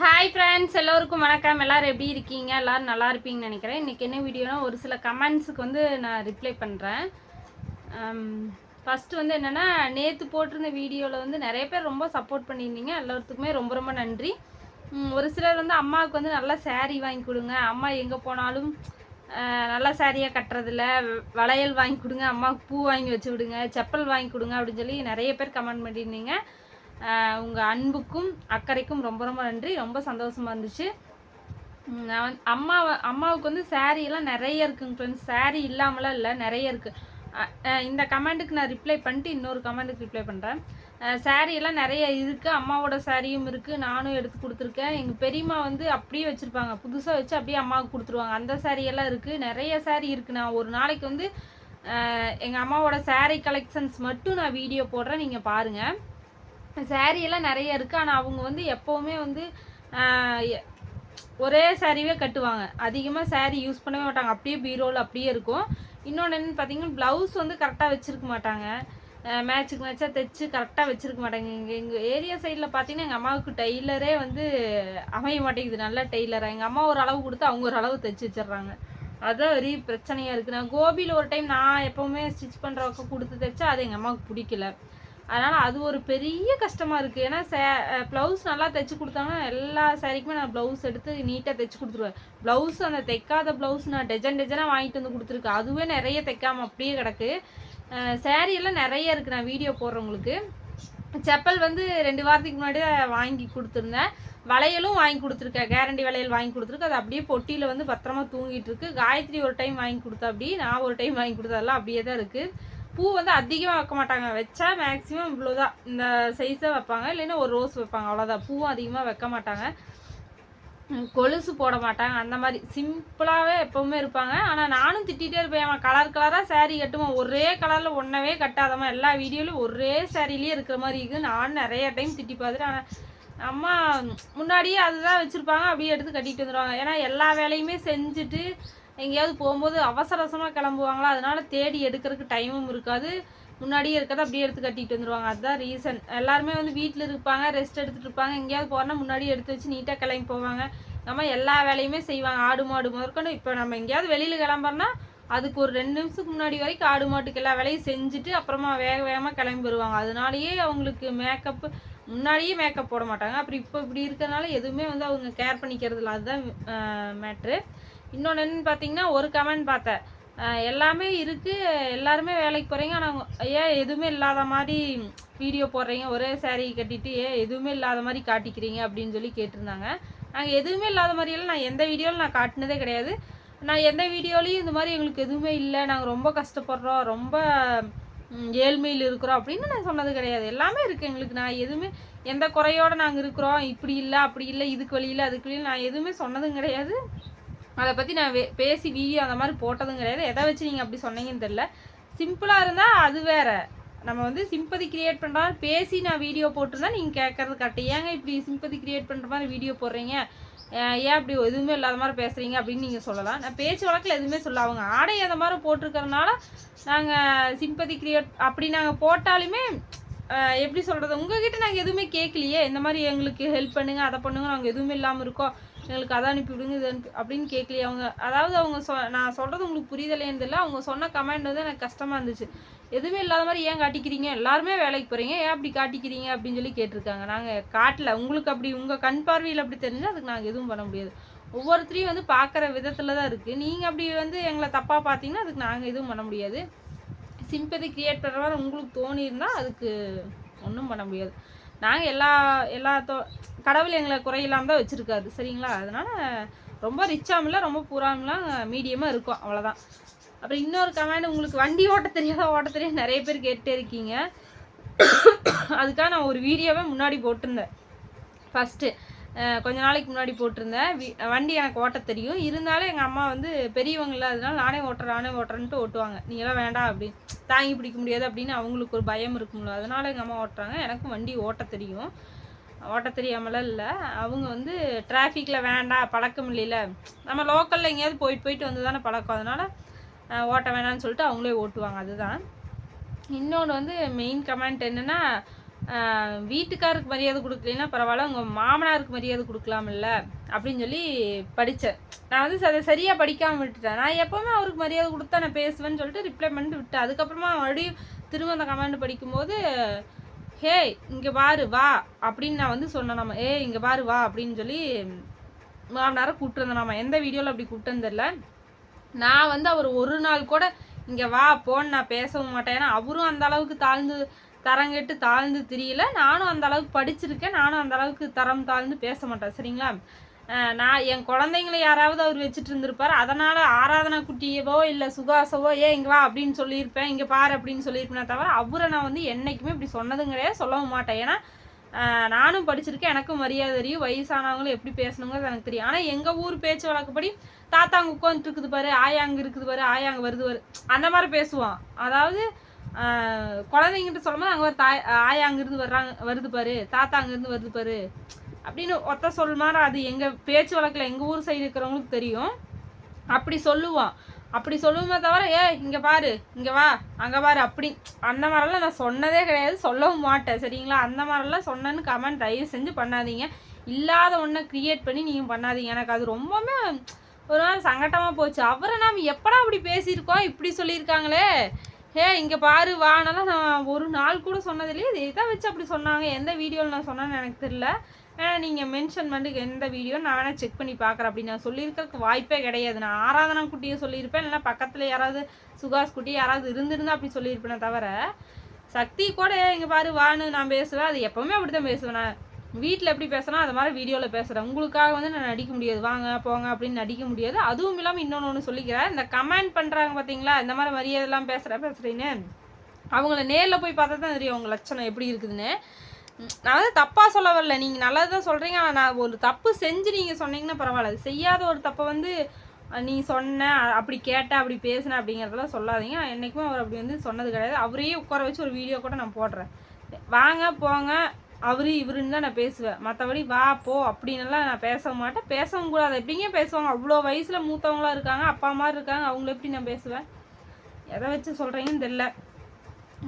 Hi friends எல்லோருக்கும் வணக்கம். எல்லாரும் எப்படி இருக்கீங்க? எல்லோரும் நல்லா இருப்பீங்கன்னு நினைக்கிறேன். இன்றைக்கி என்ன வீடியோனா ஒரு சில கமெண்ட்ஸுக்கு வந்து நான் ரிப்ளை பண்ணுறேன் ஃபஸ்ட்டு வந்து என்னென்னா நேற்று போட்டிருந்த வீடியோவில் வந்து நிறைய பேர் ரொம்ப சப்போர்ட் பண்ணியிருந்தீங்க. எல்லாத்துக்குமே ரொம்ப ரொம்ப நன்றி. ஒரு சிலர் வந்து அம்மாவுக்கு வந்து நல்லா சேரீ வாங்கி கொடுங்க. அம்மா எங்கே போனாலும் நல்லா நல்ல கட்டுறதில்ல. வளையல் வாங்கி கொடுங்க. அம்மாவுக்கு பூ வாங்கி வச்சு விடுங்க. செப்பல் வாங்கி கொடுங்க அப்படின்னு சொல்லி நிறைய பேர் கமெண்ட் பண்ணியிருந்தீங்க. உங்கள் அன்புக்கும் அக்கறைக்கும் ரொம்ப ரொம்ப நன்றி. ரொம்ப சந்தோஷமாக இருந்துச்சு. நான் வந்து- அம்மா அம்மாவுக்கு வந்து saree நிறைய இருக்குங்க ஃப்ரெண்ட்ஸ் saree இல்லாமலாம் இல்லை நிறைய இருக்குது இந்த கமெண்ட்டுக்கு நான் ரிப்ளை பண்ணிட்டு இன்னொரு கமெண்ட்டுக்கு ரிப்ளை பண்ணுறேன் saree எல்லாம் நிறைய இருக்குது அம்மாவோட சாரியும் இருக்குது நானும் எடுத்து கொடுத்துருக்கேன். எங்கள் பெரியம்மா வந்து அப்படியே வச்சுருப்பாங்க. புதுசாக வச்சு அப்படியே அம்மாவுக்கு கொடுத்துருவாங்க. அந்த சாரியெல்லாம் இருக்குது நிறைய saree இருக்குது நான் ஒரு நாளைக்கு வந்து எங்கள் அம்மாவோட saree கலெக்ஷன்ஸ் மட்டும் நான் வீடியோ போடுறேன். நீங்கள் பாருங்கள் saree எல்லாம் நிறைய இருக்குது ஆனால் அவங்க வந்து எப்போவுமே வந்து ஒரே சாரீவே கட்டுவாங்க. அதிகமாக saree யூஸ் பண்ணவே மாட்டாங்க. அப்படியே பீரோவில் அப்படியே இருக்கும். இன்னொன்று என்னென்னு பார்த்தீங்கன்னா ப்ளவுஸ் வந்து கரெக்டாக வச்சுருக்க மாட்டாங்க. மேட்சுக்கு மேட்சாக தைச்சு கரெக்டாக வச்சுருக்க மாட்டாங்க. எங்கள் எங்கள் ஏரியா சைடில் பார்த்தீங்கன்னா எங்கள் அம்மாவுக்கு டெய்லரே வந்து அமைய மாட்டேங்குது. நல்ல டெய்லராக எங்கள் அம்மா ஒரு அளவு கொடுத்து அவங்க ஒரு அளவு தைச்சு வச்சிடுறாங்க. அதான் பெரிய பிரச்சனையாக இருக்குது நான் கோபியில் ஒரு டைம் நான் எப்போவுமே ஸ்டிச் பண்ணுறவக்க கொடுத்து தைச்சா அது எங்கள் அம்மாவுக்கு பிடிக்கல. அதனால் அது ஒரு பெரிய கஷ்டமாக இருக்குது ஏன்னா சே ப்ளவுஸ் நல்லா தைச்சி கொடுத்தாங்கன்னா எல்லா சாரிக்குமே நான் ப்ளவுஸ் எடுத்து நீட்டாக தைச்சி கொடுத்துருவேன். ப்ளவுஸ் அந்த தைக்காத ப்ளவுஸ் நான் டஜன் டஜனாக வாங்கிட்டு வந்து கொடுத்துருக்கேன் அதுவே நிறைய தைக்காமல் அப்படியே கிடக்கு. சேரீயெல்லாம் நிறைய இருக்குது நான் வீடியோ போடுறவங்களுக்கு. செப்பல் வந்து ரெண்டு வாரத்துக்கு முன்னாடியே வாங்கி கொடுத்துருந்தேன். வளையலும் வாங்கி கொடுத்துருக்கேன். கேரண்டி வளையல் வாங்கி கொடுத்துருக்கு. அது அப்படியே பொட்டியில் வந்து பத்திரமா தூங்கிட்டு இருக்கு. காயத்ரி ஒரு டைம் வாங்கி கொடுத்தா அப்படி நான் ஒரு டைம் வாங்கி கொடுத்ததெல்லாம் அப்படியே தான் இருக்குது பூ வந்து அதிகமாக வைக்க மாட்டாங்க. வச்சா மேக்ஸிமம் இவ்வளோதான் இந்த சைஸை வைப்பாங்க. இல்லைன்னா ஒரு ரோஸ் வைப்பாங்க. அவ்வளோதான் பூவும் அதிகமாக வைக்க மாட்டாங்க. கொலுசு போட மாட்டாங்க. அந்த மாதிரி சிம்பிளாகவே எப்பவுமே இருப்பாங்க. ஆனால் நானும் திட்டிகிட்டே இருப்பேன். அவன் கலர் கலராக சேரீ கட்டுமா? ஒரே கலரில் ஒன்றவே கட்டாதம்மா. எல்லா வீடியோலையும் ஒரே சேரீலேயே இருக்கிற மாதிரி இருக்குது நானும் நிறைய டைம் திட்டி பார்த்துட்டு ஆனால் அம்மா முன்னாடியே அதுதான் வச்சுருப்பாங்க. அப்படியே எடுத்து கட்டிட்டு வந்துடுவாங்க ஏன்னா எல்லா வேலையுமே செஞ்சுட்டு எங்கேயாவது போகும்போது அவசர அவசரமாக கிளம்புவாங்களா? அதனால தேடி எடுக்கிறதுக்கு டைமும் இருக்காது. முன்னாடியே இருக்கிறத அப்படியே எடுத்து கட்டிட்டு வந்துடுவாங்க அதுதான் ரீசன் எல்லாருமே வந்து வீட்டில் இருப்பாங்க ரெஸ்ட் எடுத்துகிட்டு இருப்பாங்க. எங்கேயாவது போனால் முன்னாடியே எடுத்து வச்சு நீட்டாக கிளம்பி போவாங்க. நம்ம எல்லா வேலையுமே செய்வாங்க. ஆடு மாடு முதற்கொண்டு இப்போ நம்ம எங்கேயாவது வெளியில் கிளம்புறோன்னா அதுக்கு ஒரு ரெண்டு நிமிஷத்துக்கு முன்னாடி வரைக்கும் ஆடு மாட்டுக்கு எல்லா வேலையும் செஞ்சுட்டு அப்புறமா வேக வேகமாக கிளம்பி வருவாங்க அதனாலேயே அவங்களுக்கு மேக்கப் முன்னாடியே மேக்கப் போட மாட்டாங்க. அப்புறம் இப்போ இப்படி இருக்கிறதுனால எதுவுமே வந்து அவங்க கேர் பண்ணிக்கிறது இல்லை அதுதான் மேட்ரு இன்னொன்று என்னன்னு பார்த்தீங்கன்னா ஒரு கமெண்ட் பார்த்தேன். எல்லாமே இருக்குது எல்லாருமே வேலைக்கு போகிறீங்க ஆனால் ஏன் எதுவுமே இல்லாத மாதிரி வீடியோ போடுறீங்க? ஒரே சேரீ கட்டிட்டு ஏன் எதுவுமே இல்லாத மாதிரி காட்டிக்கிறீங்க அப்படின்னு சொல்லி கேட்டிருந்தாங்க. நாங்கள் எதுவுமே இல்லாத மாதிரியெல்லாம் நான் எந்த வீடியோவில் நான் காட்டினதே கிடையாது. நான் எந்த வீடியோலையும் இந்த மாதிரி எங்களுக்கு எதுவுமே இல்லை. நாங்கள் ரொம்ப கஷ்டப்படுறோம். ரொம்ப ஏழ்மையில் இருக்கிறோம் அப்படின்னு நான் சொன்னது கிடையாது. எல்லாமே இருக்குது எங்களுக்கு. நான் எதுவுமே எந்த குறையோட நாங்கள் இருக்கிறோம். இப்படி இல்லை அப்படி இல்லை இதுக்கு வழி இல்லை அதுக்கு வழியில் நான் எதுவுமே சொன்னதும் கிடையாது. அதை பற்றி நான் வே- பேசி வீடியோ அந்த மாதிரி போட்டதும் கிடையாது. எதை வச்சு நீங்கள் அப்படி சொன்னீங்கன்னு தெரில சிம்பிளாக இருந்தால் அது வேற. நம்ம வந்து சிம்பதி கிரியேட் பண்ணுற மாதிரி பேசி நான் வீடியோ போட்டிருந்தா நீங்கள் கேட்கறது கரெக்டு ஏங்க இப்படி சிம்பதி கிரியேட் பண்ணுற மாதிரி வீடியோ போடுறீங்க? ஏன் அப்படி எதுவுமே இல்லாத மாதிரி பேசுகிறீங்க அப்படின்னு நீங்கள் சொல்லலாம். நான் பேச்சு வழக்கில் எதுவுமே சொல்ல அவங்க ஆடை அந்த மாதிரி போட்டிருக்கறனால நாங்கள் சிம்பதி கிரியேட் அப்படி நாங்கள் போட்டாலுமே எப்படி சொல்கிறது உங்ககிட்ட நாங்கள் எதுவுமே கேட்கலையே. இந்த மாதிரி எங்களுக்கு ஹெல்ப் பண்ணுங்கள் அதை பண்ணுங்க நாங்கள் எதுவுமே இல்லாமல் இருக்கோம். எங்களுக்கு அதை அனுப்பி விடுங்க இது அனுப்பி அப்படின்னு கேட்கலையே அவங்க அதாவது அவங்க சொ நான் சொல்கிறது உங்களுக்கு புரிதலேன்னு தெரியல. அவங்க சொன்ன கமெண்ட் வந்து எனக்கு கஷ்டமாக இருந்துச்சு. எதுவுமே இல்லாத மாதிரி ஏன் காட்டிக்கிறீங்க? எல்லாருமே வேலைக்கு போகிறீங்க ஏன் அப்படி காட்டிக்கிறீங்க? அப்படின்னு சொல்லி கேட்டிருக்காங்க. நாங்கள் காட்டல. உங்களுக்கு அப்படி உங்கள் கண் பார்வையில் அப்படி தெரிஞ்சால் அதுக்கு நாங்கள் எதுவும் பண்ண முடியாது. ஒவ்வொருத்தரையும் வந்து பார்க்குற விதத்தில் தான் இருக்குது நீங்கள் அப்படி வந்து எங்களை தப்பாக பார்த்தீங்கன்னா அதுக்கு நாங்கள் எதுவும் பண்ண முடியாது. சிம்பதி கிரியேட் பண்ணுற மாதிரி உங்களுக்கு தோணியிருந்தால் அதுக்கு ஒன்றும் பண்ண முடியாது. நாங்கள் எல்லா எல்லா தோ கடவுள் எங்களை குறையில்லாம தான் வச்சுருக்காது சரிங்களா? அதனால் ரொம்ப ரிச்சாகவும் இல்லை ரொம்ப பூராமலாம் மீடியமாக இருக்கும் அவ்வளோதான் அப்புறம் இன்னொரு கமெண்ட் உங்களுக்கு வண்டி ஓட்ட தெரியாத ஓட்ட தெரியாத நிறைய பேர் கேட்டுட்டே இருக்கீங்க. அதுக்காக நான் ஒரு வீடியோவே முன்னாடி போட்டிருந்தேன். ஃபஸ்ட்டு கொஞ்ச நாளைக்கு முன்னாடி போட்டிருந்தேன். வண்டி எனக்கு ஓட்ட தெரியும். இருந்தாலும் எங்கள் அம்மா வந்து பெரியவங்கள அதனால நானே ஓட்டுறேன் நானே ஓட்டுறேன்ட்டு ஓட்டுவாங்க. நீங்களாம் வேண்டாம் அப்படின்னு தாங்கி பிடிக்க முடியாது அப்படின்னு அவங்களுக்கு ஒரு பயம் இருக்கும்ல. அதனால எங்கள் அம்மா ஓட்டுறாங்க. எனக்கும் வண்டி ஓட்ட தெரியும். ஓட்ட தெரியாமலாம் இல்லை. அவங்க வந்து டிராஃபிக்கில் வேண்டாம் பழக்கம் இல்லைல்ல. நம்ம லோக்கலில் எங்கேயாவது போயிட்டு போயிட்டு வந்து தானே பழக்கம். அதனால் ஓட்ட வேணாம்னு சொல்லிட்டு அவங்களே ஓட்டுவாங்க. அதுதான். இன்னொன்று வந்து மெயின் கமெண்ட் என்னென்னா வீட்டுக்காருக்கு மரியாதை கொடுக்கலன்னா பரவாயில்ல உங்கள் மாமனாருக்கு மரியாதை கொடுக்கலாம்ல அப்படின்னு சொல்லி படித்தேன் நான் வந்து அதை சரியாக படிக்காமல் விட்டுட்டேன். நான் எப்போவுமே அவருக்கு மரியாதை கொடுத்தா நான் பேசுவேன்னு சொல்லிட்டு ரிப்ளை பண்ணிட்டு விட்டேன். அதுக்கப்புறமா மறுபடியும் திரும்ப அந்த கமெண்ட் படிக்கும்போது ஹே இங்கே பாரு வா அப்படின்னு நான் வந்து சொன்னேன். நம்ம ஏ இங்கே பாரு வா அப்படின்னு சொல்லி மாமனாரை கூப்பிட்டுருந்தேன் நம்ம எந்த வீடியோவில் அப்படி கூப்பிட்டு தெரியல. நான் வந்து அவர் ஒரு நாள் கூட இங்கே வா போன்னு நான் பேசவும் மாட்டேன். ஏன்னா அவரும் அந்த அளவுக்கு தாழ்ந்து தரம் கெட்டு தாழ்ந்து தெரியல. நானும் அந்த அளவுக்கு படிச்சிருக்கேன். நானும் அந்த அளவுக்கு தரம் தாழ்ந்து பேச மாட்டேன். சரிங்களா? நான் என் குழந்தைங்களை யாராவது அவர் வச்சுட்டு இருந்திருப்பார். அதனால் ஆராதனா குட்டியவோ இல்லை சுகாசவோ ஏ இங்கே வா அப்படின்னு சொல்லியிருப்பேன். இங்கே பாரு அப்படின்னு சொல்லியிருப்பேனே தவிர அவரை நான் வந்து என்றைக்குமே இப்படி சொன்னதும் கிடையாது. சொல்லவும் மாட்டேன். ஏன்னா நானும் படிச்சிருக்கேன். எனக்கும் மரியாதை தெரியும். வயசானவங்களும் எப்படி பேசணுங்கிறது எனக்கு தெரியும். ஆனால் எங்கள் ஊர் பேச்சு வழக்கப்படி தாத்தா அங்கே உட்காந்துட்டு இருக்குது பாரு ஆயா அங்கே இருக்குது பாரு ஆயா அங்கே வருது வரு அந்த மாதிரி பேசுவான். அதாவது குழந்தைங்கிட்ட சொல்லும்போது அங்கே ஒரு தாய் ஆயா அங்கேருந்து வர்றாங்க வருது பாரு தாத்தா அங்கேருந்து வருது பாரு. அப்படின்னு ஒத்த சொல் மாதிரி அது எங்கள் பேச்சு வழக்கில் எங்கள் ஊர் சைடு இருக்கிறவங்களுக்கு தெரியும். அப்படி சொல்லுவான். அப்படி சொல்லுவோமே தவிர ஏ இங்கே பாரு இங்கே வா அங்கே பாரு அப்படி. அந்த மாதிரிலாம் நான் சொன்னதே கிடையாது சொல்லவும் மாட்டேன் சரிங்களா? அந்த மாதிரிலாம் சொன்னேன்னு கமெண்ட் தயவு செஞ்சு பண்ணாதீங்க. இல்லாத ஒன்றை க்ரியேட் பண்ணி நீங்கள் பண்ணாதீங்க. எனக்கு அது ரொம்பவுமே ஒரு நாள் சங்கட்டமாக போச்சு. அவரை நாம் எப்படா அப்படி பேசியிருக்கோம்? இப்படி சொல்லியிருக்காங்களே. ஹே இங்கே பாரு வானாலும் நான் ஒரு நாள் கூட சொன்னதில்லையே. இது இதை வச்சு அப்படி சொன்னாங்க. எந்த வீடியோவில் நான் சொன்னேன்னு எனக்கு தெரியல. வேணா நீங்கள் மென்ஷன் பண்ணி எந்த வீடியோ நான் வேணால் செக் பண்ணி பார்க்குறேன் அப்படி நான் சொல்லியிருக்கிறதுக்கு வாய்ப்பே கிடையாது. நான் ஆராதனா குட்டியை சொல்லியிருப்பேன். இல்லைன்னா பக்கத்தில் யாராவது சுகாஸ் குட்டி யாராவது இருந்திருந்தா அப்படி சொல்லியிருப்பேனே தவிர சக்தி கூட இங்கே பாரு வான்னு நான் பேசுவேன். அது எப்போவுமே அப்படி தான் பேசுவேன். நான் வீட்டில் எப்படி பேசுனா அது மாதிரி வீடியோவில் பேசுகிறேன் உங்களுக்காக வந்து நான் நடிக்க முடியாது. வாங்க போங்க அப்படின்னு நடிக்க முடியாது. அதுவும் இல்லாமல் இன்னொன்று ஒன்று சொல்லிக்கிறேன். இந்த கமெண்ட் பண்ணுறாங்க பார்த்தீங்களா இந்த மாதிரி மரியாதைலாம் பேசுகிற பேசுகிறீன்னு அவங்கள நேரில் போய் பார்த்தா தான் தெரியும் அவங்க லட்சணம் எப்படி இருக்குதுன்னு. நான் வந்து தப்பாக சொல்ல வரல நீங்கள் நல்லது தான் சொல்கிறீங்க ஆனால் நான் ஒரு தப்பு செஞ்சு நீங்கள் சொன்னீங்கன்னா பரவாயில்ல. அது செய்யாத ஒரு தப்பை வந்து நீ சொன்ன அப்படி கேட்ட அப்படி பேசின அப்படிங்கிறதெல்லாம் சொல்லாதீங்க. நான் என்றைக்குமே அவர் அப்படி வந்து சொன்னது கிடையாது. அவரையே உட்கார வச்சு ஒரு வீடியோ கூட நான் போடுறேன். வாங்க போங்க அவரு இவருன்னு தான் நான் பேசுவேன். மற்றபடி வா போ அப்படின்னுலாம் நான் பேச மாட்டேன். பேசவும் கூடாது. எப்படிங்க பேசுவாங்க? அவ்வளோ வயசில் மூத்தவங்களா இருக்காங்க அப்பா மாதிரி இருக்காங்க அவங்கள எப்படி நான் பேசுவேன்? எதை வச்சு சொல்கிறீங்கன்னு தெரில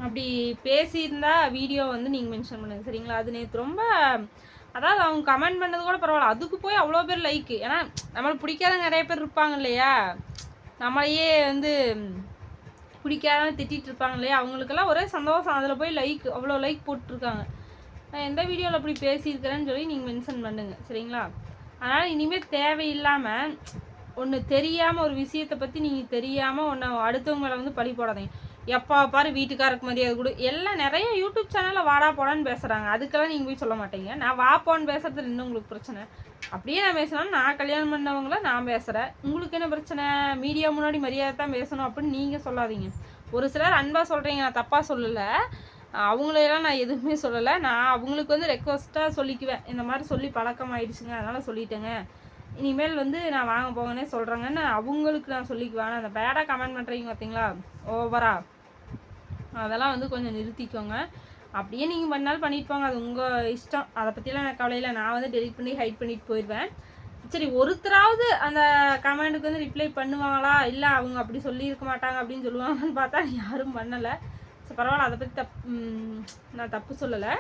அப்படி பேசியிருந்தா வீடியோ வந்து நீங்கள் மென்ஷன் பண்ணுங்க சரிங்களா? அது நேற்று ரொம்ப அதாவது அவங்க கமெண்ட் பண்ணது கூட பரவாயில்ல. அதுக்கு போய் அவ்வளோ பேர் லைக்கு ஏன்னா நம்மளுக்கு பிடிக்காத நிறைய பேர் இருப்பாங்க இல்லையா? நம்மளையே வந்து பிடிக்காத திட்டிகிட்டு இருப்பாங்க இல்லையா? அவங்களுக்கெல்லாம் ஒரே சந்தோஷம். அதில் போய் லைக் அவ்வளோ லைக் போட்டிருக்காங்க. நான் எந்த வீடியோவில் அப்படி பேசியிருக்கிறேன்னு சொல்லி நீங்கள் மென்ஷன் பண்ணுங்க சரிங்களா? அதனால் இனிமேல் தேவையில்லாமல் ஒன்று தெரியாமல் ஒரு விஷயத்தை பற்றி நீங்கள் தெரியாமல் ஒன்று அடுத்தவங்களை வந்து பழி போடாதீங்க. எப்போ பாரு வீட்டுக்காரருக்கு மரியாதை கொடு. எல்லாம் நிறைய யூடியூப் சேனலில் வாடா போடான்னு பேசுகிறாங்க அதுக்கெல்லாம் நீங்கள் போய் சொல்ல மாட்டீங்க. நான் வா போன்னு பேசுறதுல இன்னும் உங்களுக்கு பிரச்சனை. அப்படியே நான் பேசினாலும் நான் கல்யாணம் பண்ணவங்கள நான் பேசுகிறேன் உங்களுக்கு என்ன பிரச்சனை? மீடியா முன்னாடி மரியாதை தான் பேசணும் அப்படின்னு நீங்கள் சொல்லாதீங்க. ஒரு சிலர் அன்பாக சொல்கிறீங்க நான் தப்பாக சொல்லலை. அவங்களையெல்லாம் நான் எதுவுமே சொல்லலை. நான் அவங்களுக்கு வந்து ரெக்வஸ்ட்டாக சொல்லிக்குவேன். இந்த மாதிரி சொல்லி பழக்கம் ஆயிடுச்சுங்க. அதனால் சொல்லிட்டேங்க. இனிமேல் வந்து நான் வாங்க போங்கன்னே சொல்கிறேங்கன்னு அவங்களுக்கு நான் சொல்லிக்குவேன். ஆனால் அந்த பேடாக கமெண்ட் பண்ணுறீங்க பார்த்தீங்களா ஓவரா அதெல்லாம் வந்து கொஞ்சம் நிறுத்திக்கோங்க. அப்படியே நீங்கள் பண்ணாலும் பண்ணிட்டு போங்க. அது உங்கள் இஷ்டம். அதை பற்றிலாம் எனக்கு கவலை இல்லை. நான் வந்து டெலிட் பண்ணி ஹைட் பண்ணிட்டு போயிடுவேன். சரி ஒருத்தராவது அந்த கமெண்ட்டுக்கு வந்து ரிப்ளை பண்ணுவாங்களா? இல்லை அவங்க அப்படி சொல்லியிருக்க மாட்டாங்க அப்படின்னு சொல்லுவாங்கன்னு பார்த்தா யாரும் பண்ணலை. ஸோ பரவாயில்ல அதை பற்றி தப் நான் தப்பு சொல்லலை.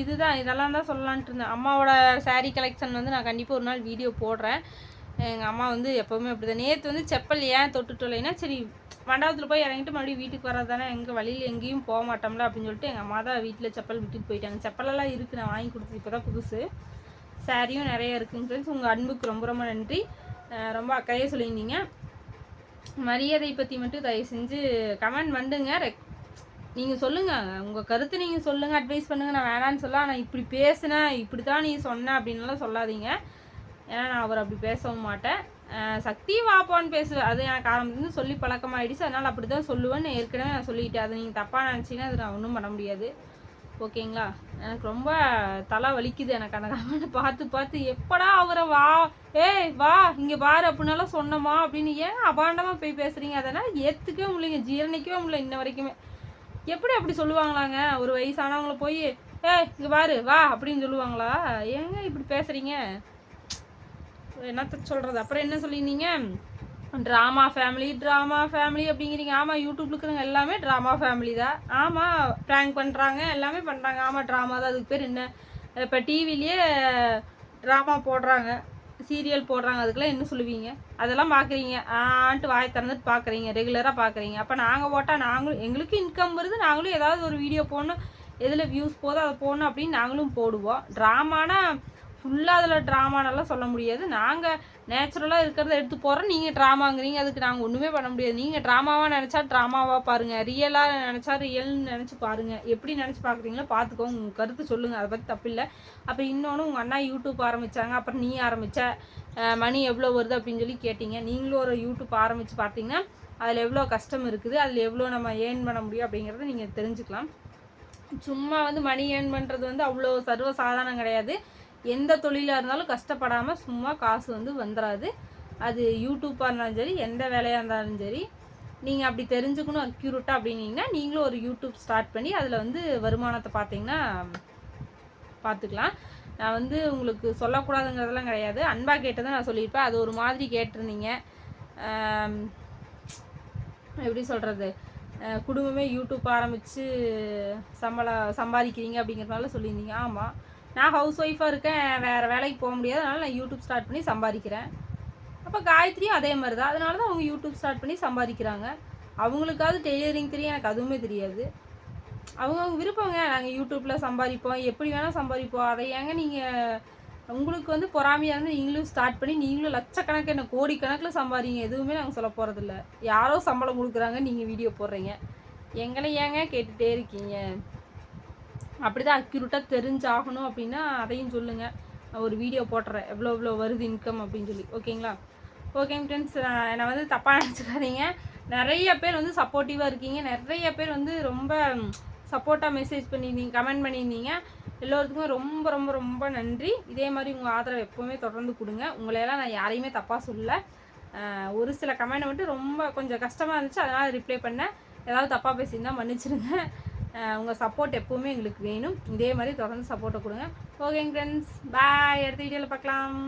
இதுதான் இதெல்லாம் தான் சொல்லலான்ட்டு இருந்தேன். அம்மாவோட சாரீ கலெக்ஷன் வந்து நான் கண்டிப்பாக ஒரு நாள் வீடியோ போடுறேன். எங்கள் அம்மா வந்து எப்போவுமே அப்படி தான் நேற்று வந்து செப்பல் ஏன் தொட்டுட்டோலைன்னா சரி மண்டபத்தில் போய் இறங்கிட்டு மறுபடியும் வீட்டுக்கு வரதானே எங்கள் வழியில் எங்கேயும் போக மாட்டோம்ல அப்படின்னு சொல்லிட்டு எங்கள் அம்மா தான் வீட்டில் செப்பல் விட்டுட்டு போயிட்டாங்க. செப்பலெல்லாம் இருக்குது நான் வாங்கி கொடுத்தது இப்போ தான் புதுசு. சாரியும் நிறைய இருக்குங்க ஃப்ரெண்ட்ஸ் உங்கள் அன்புக்கு ரொம்ப ரொம்ப நன்றி. ரொம்ப அக்கறையே சொல்லியிருந்தீங்க. மரியாதை பற்றி மட்டும் தயவு செஞ்சு கமெண்ட் பண்ணுங்க ரெக் நீங்கள் சொல்லுங்கள் உங்கள் கருத்து நீங்கள் சொல்லுங்கள் அட்வைஸ் பண்ணுங்கள் நான் வேணான்னு சொல்ல ஆனால் இப்படி பேசினேன் இப்படி தான் நீ சொன்ன அப்படின்லாம் சொல்லாதீங்க. ஏன்னா நான் அவர் அப்படி பேசவும் மாட்டேன். சக்தி வாப்பான்னு பேசுவேன் அது எனக்கு ஆரம்பத்துலேருந்து சொல்லி பழக்கமாயிடுச்சு. அதனால் அப்படி தான் சொல்லுவேன்னு ஏற்கனவே நான் சொல்லிட்டேன். அதை நீங்கள் தப்பாக நினச்சிங்கன்னா அது நான் ஒன்றும் பண்ண முடியாது. ஓகேங்களா? எனக்கு ரொம்ப தலை வலிக்குது எனக்கு அந்த கமெண்ட்டை பார்த்து பார்த்து. எப்படா அவரை வா? ஏய் வா இங்கே பாரு அப்படின்னாலும் சொன்னோமா அப்படின்னு ஏன் அபாண்டமாக போய் பேசுகிறீங்க அதனால் ஏற்றுக்கவே முடியலைங்க. ஜீரணிக்கவே முடியல இன்ன வரைக்குமே. எப்படி அப்படி சொல்லுவாங்களாங்க? ஒரு வயசானவங்கள போய் ஏய் இங்கே பாரு வா அப்படின்னு சொல்லுவாங்களா? ஏங்க இப்படி பேசுகிறீங்க என்னத்த சொல்கிறது அப்புறம் என்ன சொல்லியிருந்தீங்க? ட்ராமா ஃபேமிலி ட்ராமா ஃபேமிலி அப்படிங்கிறீங்க. ஆமாம் யூடியூப்ல இருக்கிறவங்க எல்லாமே ட்ராமா ஃபேமிலி தான். ஆமாம் ப்ராங்க் பண்ணுறாங்க எல்லாமே பண்ணுறாங்க ஆமாம் ட்ராமா தான். அதுக்கு பேர் என்ன? இப்போ டிவிலேயே ட்ராமா போடுறாங்க. சீரியல் போடுறாங்க. அதுக்கெல்லாம் என்ன சொல்லுவீங்க? அதெல்லாம் பார்க்குறீங்க ஆன்ட்டு வாய் திறந்துட்டு பார்க்குறீங்க ரெகுலராக பார்க்குறீங்க அப்போ நாங்கள் போட்டால் நாங்களும் எங்களுக்கு இன்கம் வருது. நாங்களும் ஏதாவது ஒரு வீடியோ போடணும். எதில் வியூஸ் போதோ அதை போடணும் அப்படின்னு நாங்களும் போடுவோம். ட்ராமானா ஃபுல்லாக அதில் ட்ராமானெல்லாம் சொல்ல முடியாது. நாங்கள் நேச்சுரலாக இருக்கிறத எடுத்து போகிறோம் நீங்கள் ட்ராமாங்கிறீங்க அதுக்கு நாங்கள் ஒன்றுமே பண்ண முடியாது. நீங்கள் ட்ராமாவாக நினச்சா ட்ராமாவாக பாருங்கள் ரியலாக நினச்சா ரியல்னு நினச்சி பாருங்கள் எப்படி நினச்சி பார்க்குறீங்களோ பார்த்துக்கோங்க உங்கள் கருத்து சொல்லுங்கள் அதை பற்றி தப்பில்லை அப்புறம் இன்னொன்று உங்கள் அண்ணா யூடியூப் ஆரம்பித்தாங்க அப்புறம் நீ ஆரம்பித்த மணி எவ்வளோ வருது அப்படின்னு சொல்லி கேட்டிங்க. நீங்களும் ஒரு யூடியூப் ஆரம்பித்து பார்த்தீங்கன்னா அதில் எவ்வளோ கஷ்டம் இருக்குது அதில் எவ்வளோ நம்ம ஏர்ன் பண்ண முடியும் அப்படிங்கிறத நீங்கள் தெரிஞ்சுக்கலாம். சும்மா வந்து மணி ஏர்ன் பண்ணுறது வந்து அவ்வளோ சர்வ சாதாரணம் கிடையாது. எந்த தொழிலாக இருந்தாலும் கஷ்டப்படாமல் சும்மா காசு வந்து வந்துடாது அது யூடியூப்பாக இருந்தாலும் சரி எந்த வேலையாக இருந்தாலும் சரி. நீங்கள் அப்படி தெரிஞ்சுக்கணும் அக்யூரேட்டாக அப்படின்னீங்கன்னா நீங்களும் ஒரு யூடியூப் ஸ்டார்ட் பண்ணி அதில் வந்து வருமானத்தை பார்த்தீங்கன்னா பார்த்துக்கலாம். நான் வந்து உங்களுக்கு சொல்லக்கூடாதுங்கிறதெல்லாம் கிடையாது. அன்பாக கேட்டதை நான் சொல்லியிருப்பேன். அது ஒரு மாதிரி கேட்டிருந்தீங்க. எப்படி சொல்கிறது குடும்பமே யூடியூப் ஆரம்பித்து சம்பளம் சம்பாதிக்கிறீங்க அப்படிங்கிறதுனால சொல்லியிருந்தீங்க. ஆமாம் நான் ஹவுஸ் ஒய்ஃபாக இருக்கேன் வேறு வேலைக்கு போக முடியாது. அதனால் நான் யூடியூப் ஸ்டார்ட் பண்ணி சம்பாதிக்கிறேன். அப்போ காயத்ரியும் அதே மாதிரி தான் அதனால தான் அவங்க யூடியூப் ஸ்டார்ட் பண்ணி சம்பாதிக்கிறாங்க. அவங்களுக்காவது டெய்லரிங் தெரியும் எனக்கு அதுவுமே தெரியாது. அவங்கவுங்க விருப்பங்க. நாங்கள் யூடியூப்பில் சம்பாதிப்போம். எப்படி வேணால் சம்பாதிப்போம். அதை ஏங்க நீங்கள் உங்களுக்கு வந்து பொறாமையாக இருந்து நீங்களும் ஸ்டார்ட் பண்ணி நீங்களும் லட்சக்கணக்கு என்ன கோடிக்கணக்கில் சம்பாதிங்க. எதுவுமே நாங்கள் சொல்ல போகிறதில்ல யாரோ சம்பளம் கொடுக்குறாங்க நீங்கள் வீடியோ போடுறீங்க. எங்களை ஏங்க கேட்டுகிட்டே இருக்கீங்க? அப்படி தான் அக்யூரேட்டாக தெரிஞ்சாகணும் அப்படின்னா அதையும் சொல்லுங்கள் ஒரு வீடியோ போட்டுறேன். எவ்வளோ எவ்வளோ வருது இன்கம் அப்படின்னு சொல்லி. ஓகேங்களா? ஓகேங்க ஃப்ரெண்ட்ஸ் என்னை வந்து தப்பாக நினச்சிக்காதீங்க. நிறைய பேர் வந்து சப்போர்ட்டிவாக இருக்கீங்க. நிறைய பேர் வந்து ரொம்ப சப்போர்ட்டாக மெசேஜ் பண்ணியிருந்தீங்க கமெண்ட் பண்ணியிருந்தீங்க. எல்லோருக்குமே ரொம்ப ரொம்ப ரொம்ப நன்றி. இதே மாதிரி உங்கள் ஆதரவு எப்போவுமே தொடர்ந்து கொடுங்க. உங்களையெல்லாம் நான் யாரையுமே தப்பாக சொல்லலை. ஒரு சில கமெண்ட் மட்டும் ரொம்ப கொஞ்சம் கஷ்டமாக இருந்துச்சு. அதனால் ரிப்ளை பண்ணேன். ஏதாவது தப்பாக பேசியிருந்தா மன்னிச்சிடுங்க உங்கள் சப்போர்ட் எப்போவுமே எங்களுக்கு வேணும். இதே மாதிரி தொடர்ந்து சப்போர்ட்டை கொடுங்க. ஓகேங்க ஃப்ரெண்ட்ஸ் பாய் அடுத்த வீடியோவில் பார்க்கலாம்.